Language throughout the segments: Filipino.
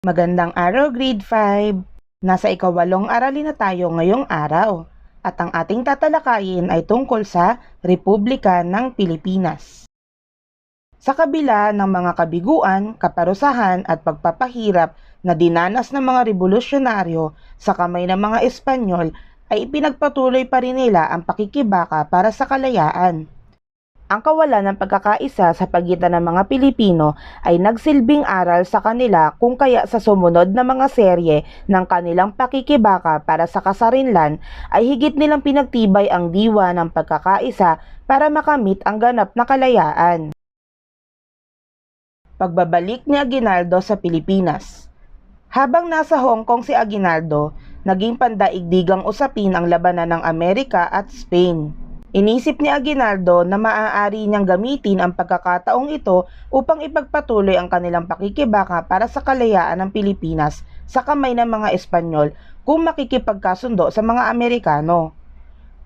Magandang araw, grade 5! Nasa ikawalong aralin na tayo ngayong araw at ang ating tatalakayin ay tungkol sa Republika ng Pilipinas. Sa kabila ng mga kabiguan, kaparusahan at pagpapahirap na dinanas ng mga revolusyonaryo sa kamay ng mga Espanyol ay ipinagpatuloy pa rin nila ang pakikibaka para sa kalayaan. Ang kawalan ng pagkakaisa sa pagitan ng mga Pilipino ay nagsilbing aral sa kanila kung kaya sa sumunod na mga serye ng kanilang pakikibaka para sa kasarinlan ay higit nilang pinagtibay ang diwa ng pagkakaisa para makamit ang ganap na kalayaan. Pagbabalik ni Aguinaldo sa Pilipinas Habang nasa Hong Kong si Aguinaldo, naging pandaigdigang usapin ang labanan ng Amerika at Spain. Inisip ni Aguinaldo na maaari niyang gamitin ang pagkakataong ito upang ipagpatuloy ang kanilang pakikibaka para sa kalayaan ng Pilipinas sa kamay ng mga Espanyol kung makikipagkasundo sa mga Amerikano.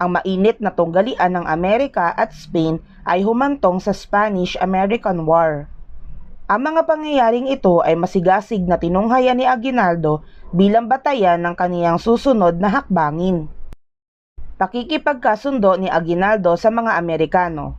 Ang mainit na tunggalian ng Amerika at Spain ay humantong sa Spanish-American War. Ang mga pangyayaring ito ay masigasig na tinunghayan ni Aguinaldo bilang batayan ng kaniyang susunod na hakbangin pakikipagkasundo ni Aguinaldo sa mga Amerikano.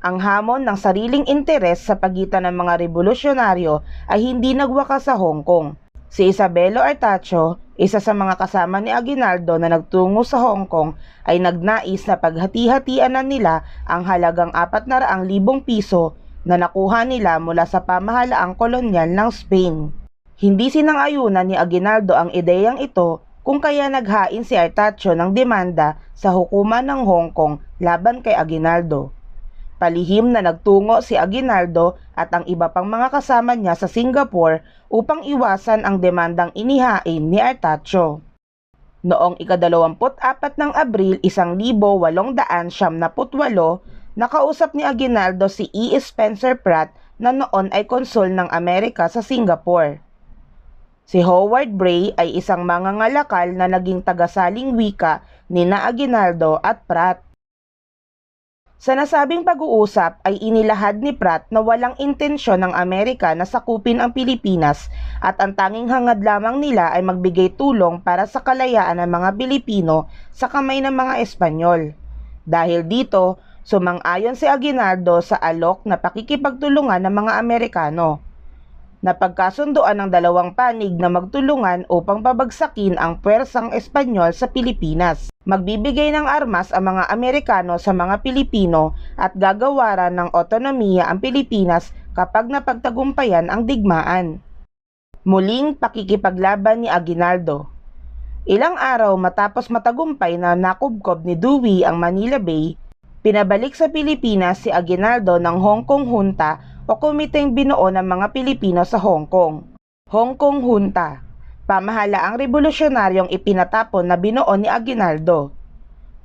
Ang hamon ng sariling interes sa pagitan ng mga revolusyonaryo ay hindi nagwakas sa Hong Kong. Si Isabelo Artacho, isa sa mga kasama ni Aguinaldo na nagtungo sa Hong Kong, ay nagnais na paghati-hatian na nila ang halagang 400,000 piso na nakuha nila mula sa pamahalaang kolonyal ng Spain. Hindi sinang-ayunan ni Aguinaldo ang ideyang ito kung kaya naghain si Artacho ng demanda sa hukuman ng Hong Kong laban kay Aguinaldo. Palihim na nagtungo si Aguinaldo at ang iba pang mga kasama niya sa Singapore upang iwasan ang demandang inihain ni Artacho. Noong ikadalawamput-apat ng Abril 1878, nakausap ni Aguinaldo si E. Spencer Pratt na noon ay konsul ng Amerika sa Singapore. Si Howard Bray ay isang mangangalakal na naging tagasaling wika ni na Aguinaldo at Pratt. Sa nasabing pag-uusap ay inilahad ni Pratt na walang intensyon ng Amerika na sakupin ang Pilipinas at ang tanging hangad lamang nila ay magbigay tulong para sa kalayaan ng mga Pilipino sa kamay ng mga Espanyol. Dahil dito, sumang-ayon si Aguinaldo sa alok na pakikipagtulungan ng mga Amerikano napagkasunduan ng dalawang panig na magtulungan upang pabagsakin ang puwersang Espanyol sa Pilipinas. Magbibigay ng armas ang mga Amerikano sa mga Pilipino at gagawaran ng otonomiya ang Pilipinas kapag napagtagumpayan ang digmaan. Muling pakikipaglaban ni Aguinaldo Ilang araw matapos matagumpay na nakubkob ni Dewey ang Manila Bay, pinabalik sa Pilipinas si Aguinaldo ng Hong Kong Junta o komiteng binuo ng mga Pilipino sa Hong Kong. Hong Kong Junta Pamahalaang revolusyonaryong ipinatapon na binuo ni Aguinaldo.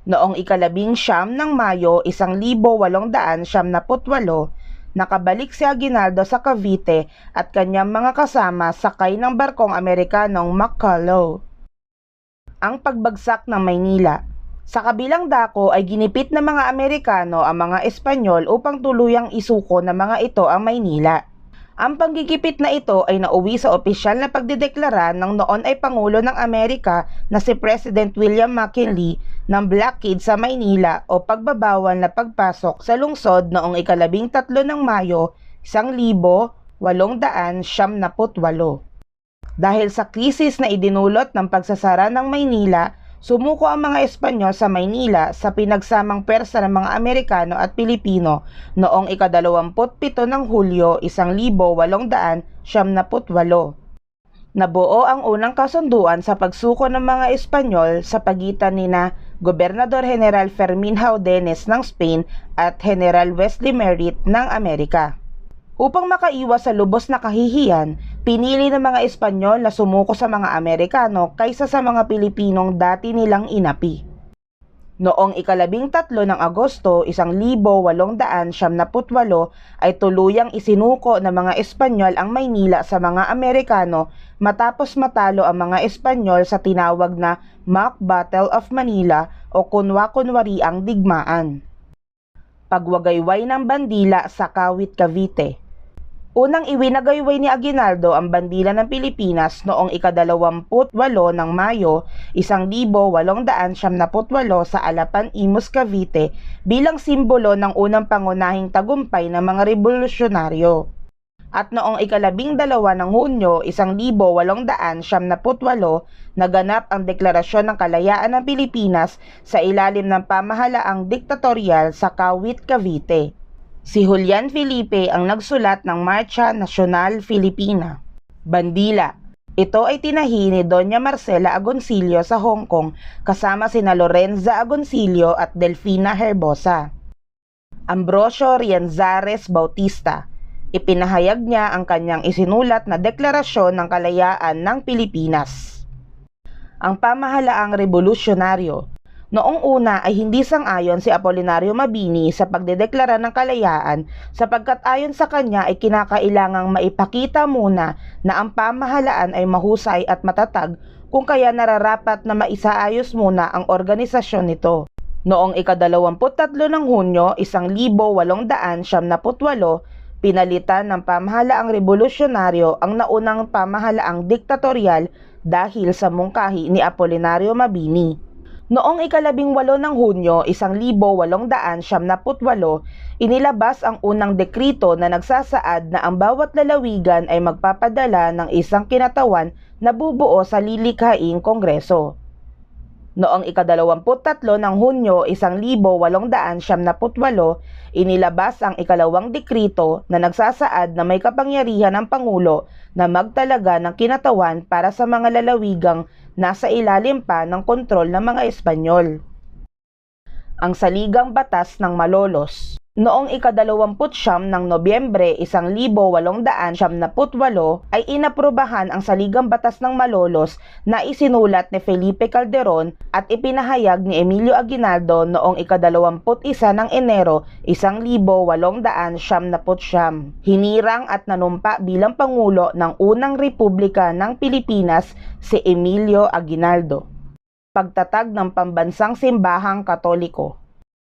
Noong ikalabing siyam ng Mayo, isang libo walong daan siyam na putwalo, nakabalik si Aguinaldo sa Cavite at kanyang mga kasama sakay ng barkong Amerikanong McCullough. Ang pagbagsak ng Maynila sa kabilang dako ay ginipit ng mga Amerikano ang mga Espanyol upang tuluyang isuko ng mga ito ang Maynila. Ang panggigipit na ito ay nauwi sa opisyal na pagdideklara ng noon ay Pangulo ng Amerika na si President William McKinley ng blockade sa Maynila o pagbabawal na pagpasok sa lungsod noong ikalabing tatlo ng Mayo, isang libo, walong daan, siyam na putwalo. Dahil sa krisis na idinulot ng pagsasara ng Maynila, Sumuko ang mga Espanyol sa Maynila sa pinagsamang persa ng mga Amerikano at Pilipino noong ikadalawamput-pito ng Hulyo 1878. Nabuo ang unang kasunduan sa pagsuko ng mga Espanyol sa pagitan ni na Gobernador General Fermin Jaudenes ng Spain at General Wesley Merritt ng Amerika. Upang makaiwas sa lubos na kahihiyan, pinili ng mga Espanyol na sumuko sa mga Amerikano kaysa sa mga Pilipinong dati nilang inapi. Noong ikalabing tatlo ng Agosto, isang libo walong daan siyam na putwalo ay tuluyang isinuko ng mga Espanyol ang Maynila sa mga Amerikano matapos matalo ang mga Espanyol sa tinawag na Mock Battle of Manila o kunwa-kunwari ang digmaan. Pagwagayway ng bandila sa Kawit Cavite Unang iwinagayway ni Aguinaldo ang bandila ng Pilipinas noong ikadalawamput-walo ng Mayo, isang libo walong daan siyam naputwalo sa Alapan, Imus, Cavite bilang simbolo ng unang pangunahing tagumpay ng mga revolusyonaryo. At noong ikalabing dalawa ng Hunyo, isang libo walong daan siyam naputwalo, naganap ang Deklarasyon ng Kalayaan ng Pilipinas sa ilalim ng pamahalaang diktatorial sa Kawit, Cavite. Si Julian Felipe ang nagsulat ng Marcha Nacional Filipina. Bandila. Ito ay tinahi ni Doña Marcela Agoncillo sa Hong Kong kasama sina Lorenza Agoncillo at Delfina Herbosa. Ambrosio Rienzares Bautista. Ipinahayag niya ang kanyang isinulat na Deklarasyon ng Kalayaan ng Pilipinas. Ang pamahalaang revolusyonaryo Noong una ay hindi sang-ayon si Apolinario Mabini sa pagdedeklara ng kalayaan sapagkat ayon sa kanya ay kinakailangang maipakita muna na ang pamahalaan ay mahusay at matatag kung kaya nararapat na maisaayos muna ang organisasyon nito. Noong ikadalawamput-tatlo ng Hunyo, isang libo walong daan siyam naputwalo, pinalitan ng pamahalaang revolusyonaryo ang naunang pamahalaang diktatorial dahil sa mungkahi ni Apolinario Mabini. Noong ikalabing walo ng Hunyo, isang libo walong daan siyam naputwalo, inilabas ang unang dekrito na nagsasaad na ang bawat lalawigan ay magpapadala ng isang kinatawan na bubuo sa lilikhaing kongreso. Noong ikadalawamput-tatlo ng Hunyo, isang libo walong daan siyam naputwalo, inilabas ang ikalawang dekrito na nagsasaad na may kapangyarihan ng Pangulo na magtalaga ng kinatawan para sa mga lalawigang nasa ilalim pa ng kontrol ng mga Espanyol. Ang Saligang Batas ng Malolos Noong ikadalawamput siyam ng Nobyembre, isang libo walong daan siyam na putwalo, ay inaprubahan ang Saligang Batas ng Malolos na isinulat ni Felipe Calderon at ipinahayag ni Emilio Aguinaldo noong ikadalawamput isa ng Enero, isang libo walong daan siyam na putsyam. Hinirang at nanumpa bilang Pangulo ng unang Republika ng Pilipinas si Emilio Aguinaldo. Pagtatag ng Pambansang Simbahang Katoliko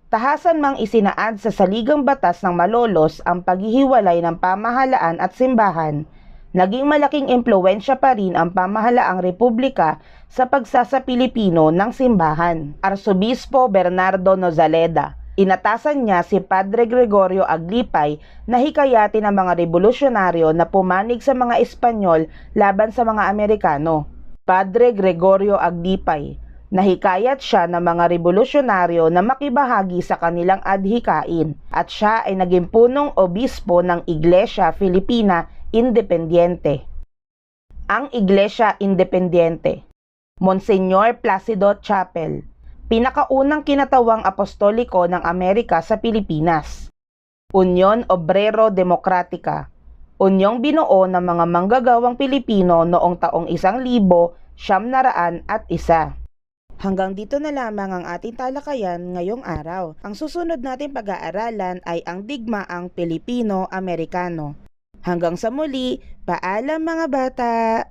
Tahasan mang isinaad sa saligang batas ng malolos ang paghihiwalay ng pamahalaan at simbahan, naging malaking impluensya pa rin ang pamahalaang republika sa pagsasa Pilipino ng simbahan. Arsobispo Bernardo Nozaleda, inatasan niya si Padre Gregorio Aglipay na hikayatin ang mga revolusyonaryo na pumanig sa mga Espanyol laban sa mga Amerikano. Padre Gregorio Aglipay, Nahikayat siya ng mga revolusyonaryo na makibahagi sa kanilang adhikain at siya ay naging punong obispo ng Iglesia Filipina Independiente. Ang Iglesia Independiente Monsenyor Placido Chapel Pinakaunang kinatawang apostoliko ng Amerika sa Pilipinas Union Obrero Demokratika Unyong binuo ng mga manggagawang Pilipino noong taong isang libo, siyam naraan at isa. Hanggang dito na lamang ang ating talakayan ngayong araw. Ang susunod natin pag-aaralan ay ang digmaang Pilipino-Amerikano. Hanggang sa muli, paalam mga bata!